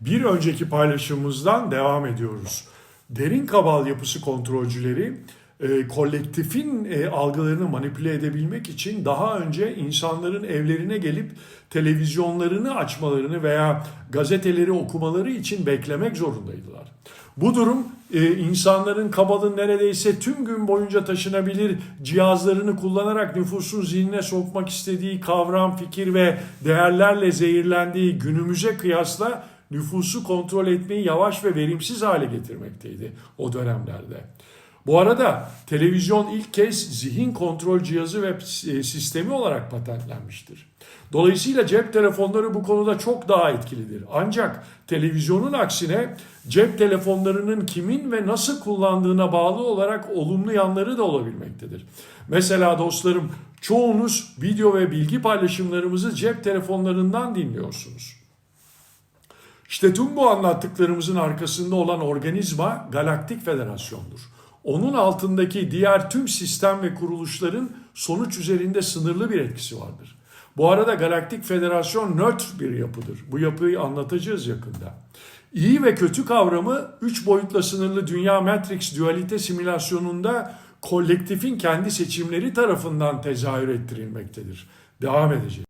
Bir önceki paylaşımımızdan devam ediyoruz. Derin kabal yapısı kontrolcüleri e, kolektifin e, algılarını manipüle edebilmek için daha önce insanların evlerine gelip televizyonlarını açmalarını veya gazeteleri okumaları için beklemek zorundaydılar. Bu durum e, insanların kabalın neredeyse tüm gün boyunca taşınabilir cihazlarını kullanarak nüfusun zihnine sokmak istediği kavram, fikir ve değerlerle zehirlendiği günümüze kıyasla nüfusu kontrol etmeyi yavaş ve verimsiz hale getirmekteydi o dönemlerde. Bu arada televizyon ilk kez zihin kontrol cihazı ve e, sistemi olarak patentlenmiştir. Dolayısıyla cep telefonları bu konuda çok daha etkilidir. Ancak televizyonun aksine cep telefonlarının kimin ve nasıl kullandığına bağlı olarak olumlu yanları da olabilmektedir. Mesela dostlarım çoğunuz video ve bilgi paylaşımlarımızı cep telefonlarından dinliyorsunuz. İşte tüm bu anlattıklarımızın arkasında olan organizma Galaktik Federasyon'dur. Onun altındaki diğer tüm sistem ve kuruluşların sonuç üzerinde sınırlı bir etkisi vardır. Bu arada Galaktik Federasyon nötr bir yapıdır. Bu yapıyı anlatacağız yakında. İyi ve kötü kavramı 3 boyutla sınırlı dünya Matrix dualite simülasyonunda kolektifin kendi seçimleri tarafından tezahür ettirilmektedir. Devam edeceğiz.